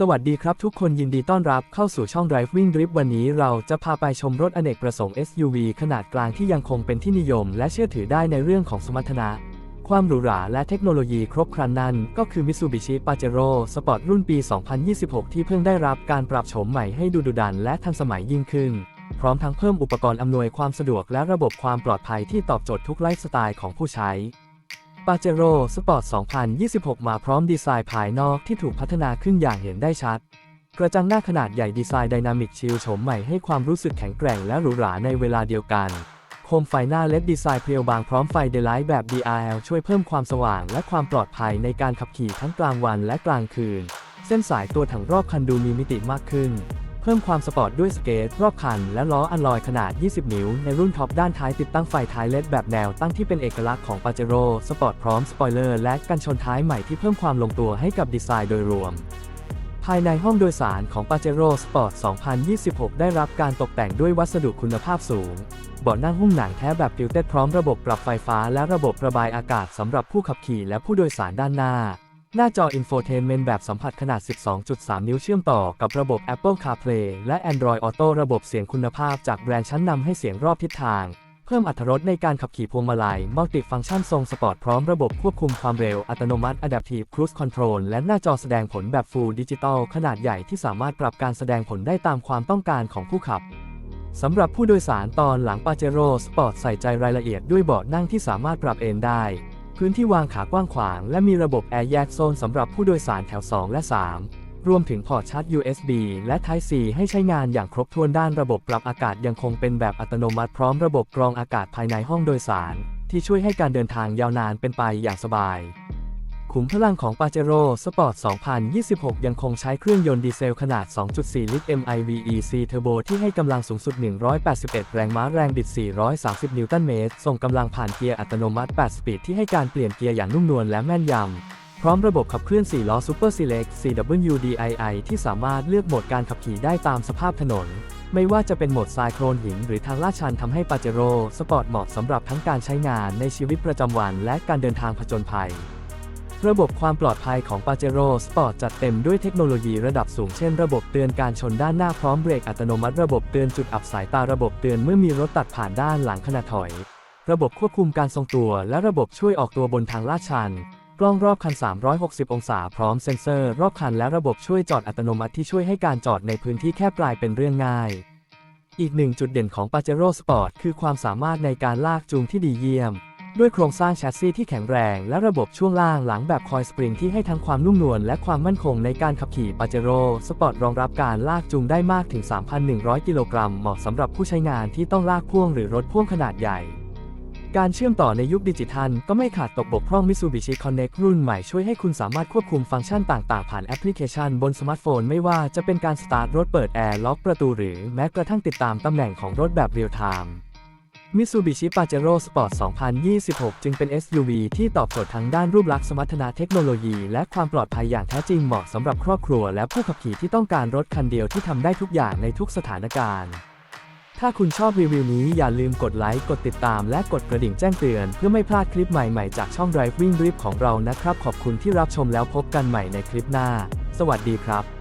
สวัสดีครับทุกคนยินดีต้อนรับเข้าสู่ช่อง Driving Drip วันนี้เราจะพาไปชมรถอเนกประสงค์ SUV ขนาดกลางที่ยังคงเป็นที่นิยม และเชื่อถือได้ในเรื่องของสมรรถนะ ความหรูหราและเทคโนโลยีครบครันนั้น ก็คือ Mitsubishi Pajero Sport รุ่นปี 2026 ที่เพิ่งได้รับการปรับโฉมใหม่ให้ดูดุดันและทันสมัยยิ่งขึ้น พร้อมทั้งเพิ่มอุปกรณ์อำนวยความสะดวกและระบบความปลอดภัยที่ตอบโจทย์ทุกไลฟ์สไตล์ของผู้ใช้ ปาเจโร่สปอร์ต 2026 มาพร้อมดีไซน์ภายนอกที่ถูกพัฒนาขึ้นอย่างเห็นได้ชัด กระจังหน้าขนาดใหญ่ดีไซน์ไดนามิกชิลโฉมใหม่ให้ความรู้สึกแข็งแกร่งและหรูหราในเวลาเดียวกัน โคมไฟหน้าเล็ดดีไซน์เพรียวบางพร้อมไฟเดลไลท์แบบ DRL ช่วยเพิ่มความสว่างและความปลอดภัยในการขับขี่ทั้งกลางวันและกลางคืน เส้นสายตัวถังรอบคันดูมีมิติมากขึ้น พิ่มความสปอร์ตด้วยสเกตรอบคัน และล้ออัลลอยขนาด 20 นิ้ว ในรุ่นท็อปด้านท้ายติดตั้งไฟท้ายเลดแบบแนวตั้งที่เป็นเอกลักษณ์ของ Pajero Sport พร้อมสปอยเลอร์และกันชนท้ายใหม่ที่เพิ่มความลงตัวให้กับดีไซน์โดยรวม ภายในห้องโดยสารของ Pajero Sport 2026 ได้รับการตกแต่งด้วยวัสดุคุณภาพสูงเบาะนั่งหุ้มหนังแท้แบบฟิลเต็ดพร้อมระบบปรับไฟฟ้าและระบบระบายอากาศสำหรับผู้ขับขี่และผู้โดยสารด้านหน้า หน้าจอ Infotainment แบบสัมผัสขนาด 12.3 นิ้วเชื่อมต่อกับระบบ Apple CarPlay และ Android Auto ระบบเสียงคุณภาพจากแบรนด์ชั้นนำให้เสียงรอบทิศทาง เพิ่มอรรถรสในการขับขี่พวงมาลัยมัลติฟังก์ชันทรงสปอร์ตพร้อมระบบควบคุมความเร็วอัตโนมัติ Adaptive Cruise Control และหน้าจอแสดงผลแบบ Full Digital ขนาดใหญ่ที่สามารถปรับการแสดงผลได้ตามความต้องการของผู้ขับสำหรับผู้โดยสารตอนหลัง Pajero Sport ใส่ใจรายละเอียดด้วยเบาะนั่งที่สามารถปรับเอนได้ พื้นที่วางขากว้างขวาง และมีระบบแอร์แยกโซนสำหรับผู้โดยสารแถว 2 และ 3 รวมถึงพอร์ตชาร์จ USB และ Type C ให้ใช้งานอย่างครบถ้วนด้านระบบปรับอากาศยังคงเป็นแบบอัตโนมัติพร้อมระบบกรองอากาศภายในห้องโดยสาร ที่ช่วยให้การเดินทางยาวนานเป็นไปอย่างสบาย ขุมพลังของ Pajero Sport 2026 ยังคงใช้เครื่องยนต์ดีเซลขนาด 2.4 ลิตร MIVEC Turbo ที่ให้กำลังสูงสุด 181 แรงม้าแรงบิด 430 นิวตันเมตร ส่งกำลังผ่านเกียร์อัตโนมัติ 8 สปีดที่ให้การเปลี่ยนเกียร์อย่างนุ่มนวลและแม่นยำ พร้อมระบบขับเคลื่อน 4 ล้อ Super Select CWDII ที่สามารถเลือกโหมดการขับขี่ได้ตามสภาพถนนไม่ว่าจะเป็นโหมดทรายโคลนหินหรือทางลาดชันทำให้ Pajero Sport เหมาะสำหรับทั้งการใช้งานในชีวิตประจำวันและการเดินทางผจญภัย ระบบความปลอดภัยของ Pajero Sport จัดเต็มด้วยเทคโนโลยีระดับสูงเช่นระบบเตือนการชนด้านหน้าพร้อมเบรกอัตโนมัติระบบเตือนจุดอับสายตาระบบเตือนเมื่อมีรถตัดผ่านด้านหลังขณะถอย ระบบควบคุมการทรงตัวและระบบช่วยออกตัวบนทางลาดชัน กล้องรอบคัน 360 องศาพร้อมเซ็นเซอร์รอบคันและระบบช่วยจอดอัตโนมัติที่ช่วยให้การจอดในพื้นที่แคบกลายเป็นเรื่องง่าย อีกหนึ่งจุดเด่นของ Pajero Sport คือความสามารถในการลากจูงที่ดีเยี่ยม ด้วยโครงสร้างแชสซีที่แข็งแรงและระบบช่วงล่างหลังแบบคอยสปริงที่ให้ทั้งความนุ่มนวลและความมั่นคงในการขับขี่ Pajero Sport รองรับการลากจูงได้มากถึง 3,100 กิโลกรัมเหมาะสำหรับผู้ใช้งานที่ต้องลากพ่วงหรือรถพ่วงขนาดใหญ่ การเชื่อมต่อในยุคดิจิทัลก็ไม่ขาดตกบกพร่อง Mitsubishi Connect รุ่นใหม่ช่วยให้คุณสามารถควบคุมฟังก์ชันต่างๆ ผ่านแอปพลิเคชันบนสมาร์ทโฟนไม่ว่าจะเป็นการสตาร์ทรถเปิดแอร์ล็อกประตูหรือแม้กระทั่งติดตามตำแหน่งของรถแบบเรียลไทม์ Mitsubishi Pajero Sport 2026 จึงเป็น SUV ที่ตอบโจทย์ทั้งด้านรูปลักษณ์สมรรถนะเทคโนโลยี และความปลอดภัยอย่างแท้จริงเหมาะสำหรับครอบครัว และผู้ขับขี่ที่ต้องการรถคันเดียวที่ทำได้ทุกอย่างในทุกสถานการณ์ ถ้าคุณชอบรีวิวนี้อย่าลืมกดไลค์ กดติดตาม และกดกระดิ่งแจ้งเตือน เพื่อไม่พลาดคลิปใหม่ ๆ จากช่อง Driving Drip ของเรานะครับ ขอบคุณที่รับชมแล้วพบกันใหม่ในคลิปหน้า สวัสดีครับ